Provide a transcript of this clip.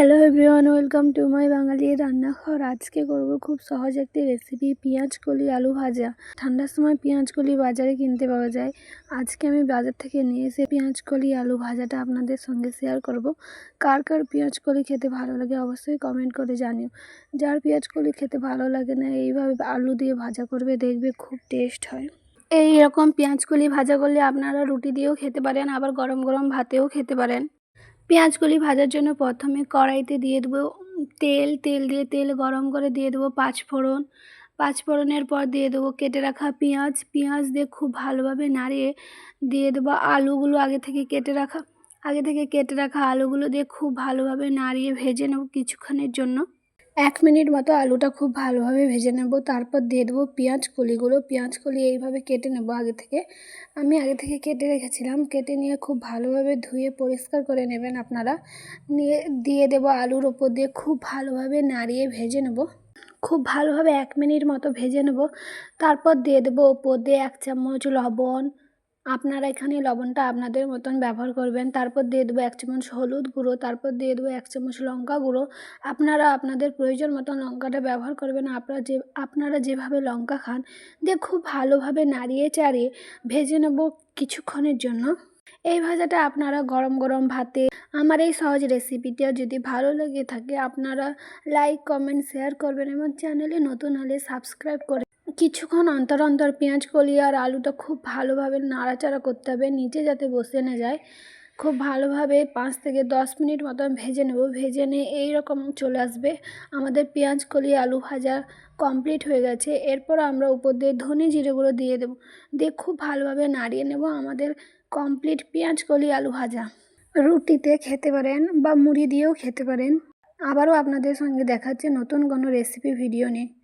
Hello everyone welcome to my Bangali রান্নাঘর আজকে করব খুব সহজ একটি রেসিপি পেঁয়াজ কলি, আলু ভাজা। ঠান্ডার সময় পেঁয়াজ কলি বাজারে কিনতে পাওয়া যায়। আজকে আমি বাজার থেকে নিয়ে এসে পেঁয়াজ কলি, আলু ভাজাটা আপনাদের সঙ্গে শেয়ার করব। কার কার পেঁয়াজ কলি খেতে ভালো লাগে অবশ্যই কমেন্ট করে জানিও। যার পেঁয়াজ কলি খেতে ভালো লাগে না, এইভাবে আলু দিয়ে ভাজা করবে, দেখবে খুব টেস্ট হয়। এই রকম পেঁয়াজ কলি ভাজা করলে আপনারা রুটি দিয়েও খেতে পারেন, আবার গরম গরম ভাতেও খেতে পারেন। পেঁয়াজগুলি ভাজার জন্য প্রথমে কড়াইতে দিয়ে দেবো তেল তেল দিয়ে তেল গরম করে দিয়ে দেবো পাঁচ ফোড়ন পাঁচ ফোড়নের পর দিয়ে দেবো কেটে রাখা পেঁয়াজ। পেঁয়াজ দিয়ে খুব ভালোভাবে নাড়িয়ে দিয়ে দেবো আলুগুলো আগে থেকে কেটে রাখা, আগে থেকে কেটে রাখা আলুগুলো দিয়ে খুব ভালোভাবে নাড়িয়ে ভেজে নেব কিছুক্ষণের জন্য। এক মিনিট মতো আলুটা খুব ভালোভাবে ভেজে নেব, তারপর দিয়ে দেবো পেঁয়াজ কলিগুলো। পেঁয়াজ কলি এইভাবে কেটে নেব আগে থেকে। আমি আগে থেকে কেটে রেখেছিলাম, কেটে নিয়ে খুব ভালোভাবে ধুয়ে পরিষ্কার করে নেবেন আপনারা। নিয়ে দিয়ে দেবো আলুর ওপর দিয়ে খুব ভালোভাবে নাড়িয়ে ভেজে নেব। খুব ভালোভাবে এক মিনিট মতো ভেজে নেব। তারপর দিয়ে দেবো ওপর দিয়ে এক চামচ লবণ আপনারা এখানে লবণটা আপনাদের মতন ব্যবহার করবেন। তারপর দিয়ে দেবো এক চামচ হলুদ গুঁড়ো, তারপর দিয়ে দেবো এক চামচ লঙ্কা গুঁড়ো। আপনারা আপনাদের প্রয়োজন মতন লঙ্কাটা ব্যবহার করবেন। আপনারা যে, আপনারা যেভাবে লঙ্কা খান, দিয়ে খুব ভালোভাবে নাড়িয়ে চাড়িয়ে ভেজে নেব কিছুক্ষণের জন্য। এই ভাজাটা আপনারা গরম গরম ভাতে, আমার এই সহজ রেসিপিটা যদি ভালো লেগে থাকে, আপনারা লাইক, কমেন্ট, শেয়ার করবেন এবং চ্যানেলে নতুন হলে সাবস্ক্রাইব করে কিছুক্ষণ অন্তর অন্তর পেঁয়াজ, কলি আর আলুটা খুব ভালোভাবে নাড়াচাড়া করতে হবে, নিচে যাতে বসে না যায়। খুব ভালোভাবে পাঁচ থেকে দশ মিনিট মতন ভেজে নেব, ভেজে নিয়ে এইরকম চলে আসবে। আমাদের পেঁয়াজ, কলি, আলু ভাজা কমপ্লিট হয়ে গেছে। এরপর আমরা উপর দিয়ে ধনে জিরেগুলো দিয়ে দেবো। দিয়ে খুব ভালোভাবে নাড়িয়ে নেব আমাদের কমপ্লিট পেঁয়াজ, কলি, আলু ভাজা। রুটিতে খেতে পারেন বা মুড়ি দিয়েও খেতে পারেন। আবারও আপনাদের সঙ্গে দেখাচ্ছে নতুন কোনো রেসিপি ভিডিও নিয়ে।